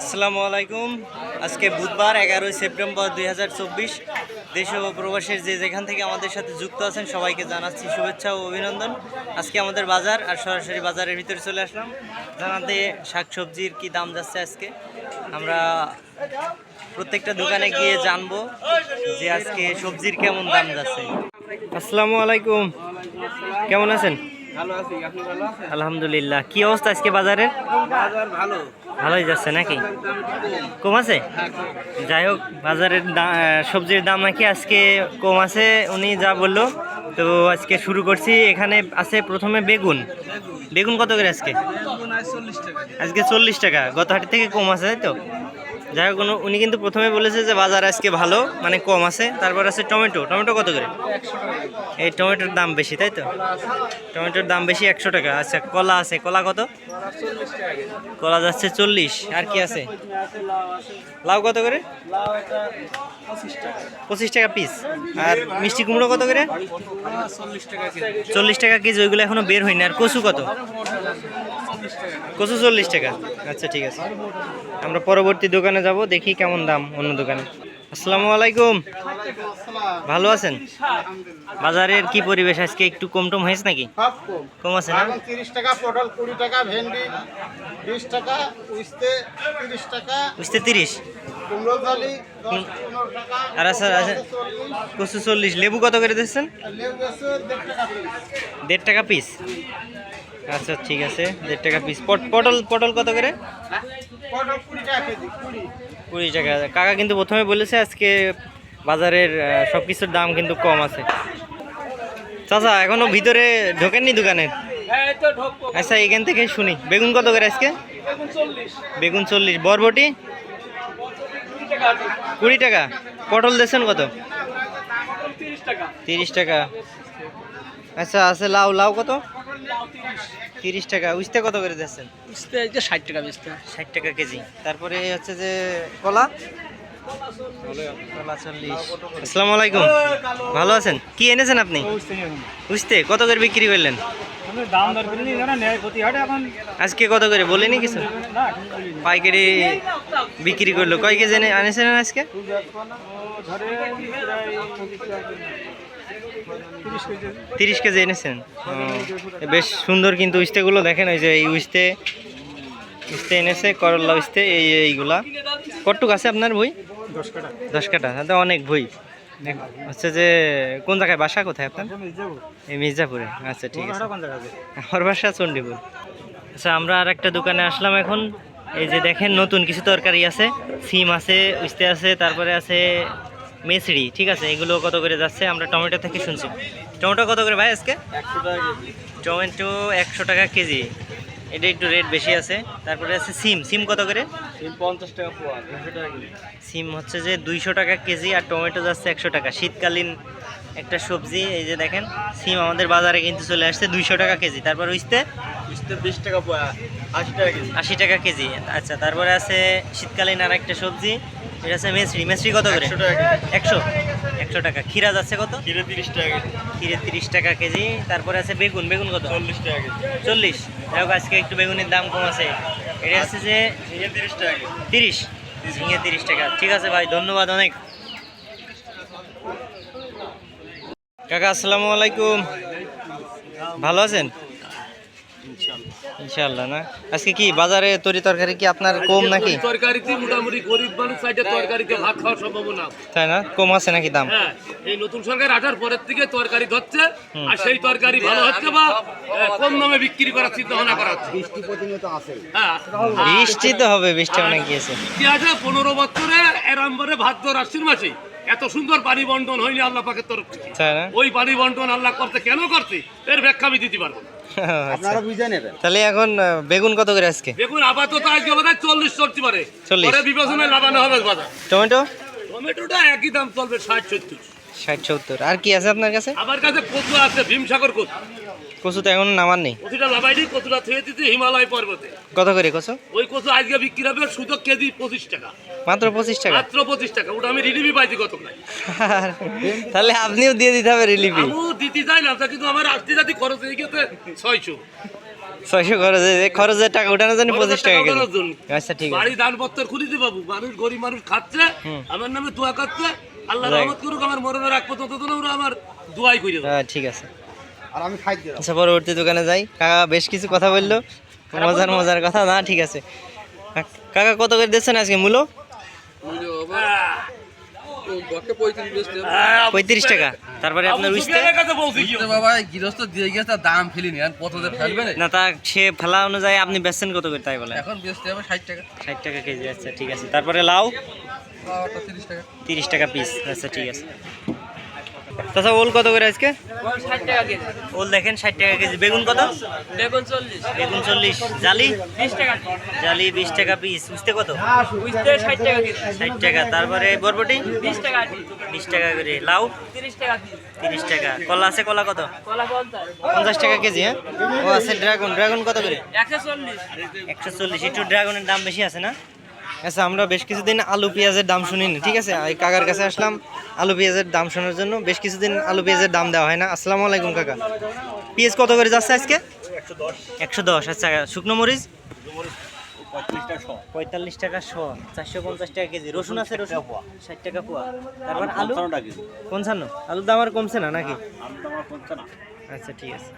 আসসালামু আলাইকুম। আজকে বুধবার এগারোই সেপ্টেম্বর দুই হাজার চব্বিশ। দেশ ও প্রবাসের যে যেখান থেকে আমাদের সাথে যুক্ত আছেন সবাইকে জানাচ্ছি শুভেচ্ছা ও অভিনন্দন। আজকে আমাদের বাজার আর সরাসরি বাজারের ভিতরে চলে আসলাম। জানাতে শাকসবজির কি দাম যাচ্ছে আজকে? আমরা প্রত্যেকটা দোকানে গিয়ে জানব যে আজকে সবজির কেমন দাম যাচ্ছে। আসসালামু আলাইকুম। কেমন আছেন? আলহামদুলিল্লাহ। কি অবস্থা আজকে বাজারের? ভালোই যাচ্ছে নাকি? কম আছে? যাই হোক বাজারের সবজির দাম নাকি আজকে কম আছে উনি যা বলল। তো আজকে শুরু করছি। এখানে আছে প্রথমে বেগুন। বেগুন কত করে আজকে? আজকে চল্লিশ টাকা। গত হাটের থেকে কম আছে তাই তো? যাই হোক উনি- কিন্তু প্রথমে বলেছে যে বাজার আজকে ভালো মানে কম আছে। তারপর আছে টমেটো। টমেটো কত করে? এই টমেটোর দাম বেশি, তাই তো? টমেটোর দাম বেশি একশো টাকা। আচ্ছা কলা আছে। কলা কত? কলা যাচ্ছে চল্লিশ। আর কি আছে? লাউ কত করে? পঁচিশ টাকা পিস আর মিষ্টি কুমড়ো কত করে? চল্লিশ টাকা কেজি, ওইগুলো এখনও বের হয়নি। আর কচু কত? কচু চল্লিশ টাকা। আচ্ছা ঠিক আছে। আমরা পরবর্তী দোকানে যাব দেখি কেমন দাম অন্য দোকানে। আসসালামু আলাইকুম। ভালো আছেন? বাজারের কি পরিবেশ? আজকে একটু কম টম হয়েছে নাকি? কম। আছে না? তিরিশ টাকা পটল কুড়ি টাকা ভেন্ডি বিশ টাকা উস্তে তিরিশ টাকা। বুঝতে তিরিশ? আর আছে চল্লিশ। কচু চল্লিশ। লেবু কত করে দিচ্ছেন? দেড় টাকা পিস? আচ্ছা ঠিক আছে। দেড় টাকা পিস পটল পটল কত করে? কুড়ি টাকা কাকা কিন্তু প্রথমে বলেছে আজকে বাজারের সব কিছুর দাম কিন্তু কম আছে। চাচা এখনও ভিতরে ঢোকেননি দোকানে? হ্যাঁ আচ্ছা এখান থেকে শুনি। বেগুন কত করে আজকে? বেগুন চল্লিশ। বরবটি? কুড়ি টাকা পটল দিয়েছেন কত? তিরিশ টাকা। আচ্ছা আছে লাউ। লাউ কত? তিরিশ টাকা উস্তে কত করে দিচ্ছেন উস্তে এই যে ষাট টাকা বেচতে। ষাট টাকা কেজি। তারপরে হচ্ছে যে কলা? কলা চল্লিশ। আসসালামু আলাইকুম। ভালো আছেন? কি এনেছেন আপনি? বুঝতে কত করে বিক্রি করলেন? আজকে কত করে? বলেনি কিছু? পাইকারি বিক্রি করল। কয় কেজি আনেছেন আজকে? তিরিশ কেজি। এনেছেন? বেশ সুন্দর কিন্তু উস্তেগুলো দেখেন ওই যে এই উস্তে উস্তে এনেছে করল্লা উস্তে এই এইগুলা। কটুক আছে আপনার বই দশ কাটা দশ কাটা অনেক বই হচ্ছে যে কোন জায়গায় বাসা কোথায় আপনার? এই মির্জাপুরে। আচ্ছা ঠিক আছে। আমার বাসা চণ্ডীপুর। আচ্ছা আমরা আর একটা দোকানে আসলাম এখন। এই যে দেখেন নতুন কিছু তরকারি আছে। সিম আছে উস্তে আছে তারপরে আছে মেসড়ি ঠিক আছে? এগুলো কত করে যাচ্ছে? আমরা টমেটো থেকে শুনছি। টমেটো কত করে ভাই আজকে? একশো টাকা টমেটো একশো টাকা কেজি। এটা একটু রেট বেশি আছে। তারপরে আছে সিম। সিম কত করে? সিম হচ্ছে যে দুইশো টাকা কেজি আর টমেটো যাচ্ছে একশো টাকা। শীতকালীন একটা সবজি এই যে দেখেন সিম আমাদের বাজারে কিন্তু চলে আসছে দুইশো টাকা কেজি। তারপর উঠতে উস্তে বিশ টাকা পোয়া আশি টাকা কেজি। আশি টাকা কেজি। আচ্ছা তারপরে আছে শীতকালীন আর একটা সবজি এটা আছে মেসরি। মেসরি কত করে? একশো টাকা একশো? একশো টাকা। খিরা যাচ্ছে কত? কিলো তিরিশ টাকা কেজি। খিরে তিরিশ টাকা কেজি। তারপরে আছে বেগুন। বেগুন কত? চল্লিশ টাকা কেজি। চল্লিশ। যাই হোক আজকে একটু বেগুনের দাম কম আছে। এটা হচ্ছে যে ঝিঙে তিরিশ টাকা তিরিশ। ঝিঙে তিরিশ টাকা। ঠিক আছে ভাই ধন্যবাদ অনেক। কাকা আসসালামু আলাইকুম। ভালো আছেন? ইনশাল্লাহ না? আজকে কি বাজারে তরি তরকারি কি আপনার কম নাকি? তরকারিতে মোটামুটি গরিব মানুষ সাইডে তরকারিতে ভাত খাওয়ার সম্ভাবনা। তাই না? কম আছে নাকি দাম? হ্যাঁ এই নতুন সরকার আসার পরের থেকে তরকারি ধরছে আর সেই তরকারি ভালো হচ্ছে বা কম দামে বিক্রি করার চিন্তা ভাবনা করা হচ্ছে। হ্যাঁ। বৃষ্টি তো হবে বৃষ্টি অনেক গিয়েছে। পনেরো বছরে এরম্বরে ভাদ্র আশ্বিন মাসে। এত সুন্দর পানি বন্টন হয়নি আল্লাহ পাকের তরফ থেকে। ওই পানি বন্টন আল্লাহ করতে কেন করছে? এর ব্যাখ্যা আমি দিতে পারব না। আচ্ছা। বুঝে নেবেন। তাহলে এখন বেগুন কত করে আজকে? বেগুন আপাতত আজকে বাজার চল্লিশ চলতে পারে। 40 পরে বিবেচনায় লাগানো হবে বাজার। টমেটো? টমেটোটা একই দাম চলবে ষাট সত্তর ষাট সত্তর। আর কি আছে আপনার কাছে? আমার কাছে কচু আছে ভীমসাগর কচু। কচু তো এখন নামার নেই। কচুটা লাভাইনি কচুটা থুয়ে দিতে হিমালয় পর্বতে। কত করে কচু? ওই কচু আজকে বিক্রি হবে সুতো কেজি পঁচিশ টাকা। মাত্র পঁচিশ টাকা? মাত্র পঁচিশ টাকা। ওটা আমি রিলিভি পাইছি কত তাহলে আপনিও দিয়ে দিতে হবে রিলিফি আমিও দিতে চাই না তা কিন্তু আমার আসতে যাতে খরচ হয়ে গেছে ছয়শো। ছয়শো খরচ খরচের টাকা উঠানো জানি পঁচিশ টাকা আচ্ছা ঠিক আছে। বাড়ি দানপত্র খুলিতে বাবু মানুষ গরিব মানুষ খাচ্ছে আমার নামে দোয়া করছে আল্লাহ রহমত করুক আমার মরণের আগ পর্যন্ত ওরা আমার দোয়াই করে। হ্যাঁ ঠিক আছে। আর আমি খাই দিলাম। আচ্ছা পরবর্তী দোকানে যাই। কাকা বেশ কিছু কথা বলল। মজার মজার কথা। না ঠিক আছে। কাকা কত করে দিচ্ছেন আজকে? মূল্য? হ্যাঁ, পঁয়ত্রিশ টাকা। তারপরে আপনার? বাবা গৃহস্থ দিয়ে তার দাম ফেলিনি আর কত ফেলবে না? না তা সে ফেলা অনুযায়ী আপনি বেচছেন কত করে তাই বলেন এখন বেচতে হবে ষাট টাকা। ষাট টাকা কেজি আচ্ছা ঠিক আছে। তারপরে লাউ? তিরিশ টাকা। পিস আচ্ছা ঠিক আছে। তাছাড়া ওল কত করে আজকে? ষাট টাকা কেজি। ওল দেখেন ষাট টাকা কেজি। বেগুন কত? বেগুন চল্লিশ। বেগুন চল্লিশ। জালি? বিশ টাকা। জালি বিশ টাকা পিস উঠতে কত? বুঝতে ষাট টাকা কেজি। ষাট টাকা। তারপরে বরবটি? বিশ টাকা আটি বিশ টাকা করে। লাউ? তিরিশ টাকা কেজি। তিরিশ টাকা। কলা আছে? কলা কত? কলা পঞ্চাশ। পঞ্চাশ টাকা কেজি হ্যাঁ? ও আছে ড্রাগন। ড্রাগন কত করে? একশো চল্লিশ। একশো চল্লিশ। একটু ড্রাগনের দাম বেশি আছে না? আচ্ছা আমরা বেশ কিছুদিন আলু পেঁয়াজের দাম শুনিনি ঠিক আছে? এই কাকার কাছে আসলাম আলু পেঁয়াজের দাম শোনার জন্য। বেশ কিছুদিন আলু পেঁয়াজের দাম দেওয়া হয় না। আসসালামু আলাইকুম কাকা। পেঁয়াজ কত করে যাচ্ছে আজকে? একশো দশ। আচ্ছা শুকনো মরিচ? পঁয়তাল্লিশ টাকা শ চারশো পঞ্চাশ টাকা কেজি। রসুন আছে রসুন? ষাট টাকা পোয়া। তারপর আলু পঞ্চান্ন আলুর দাম আর কমছে না নাকি? আচ্ছা ঠিক আছে।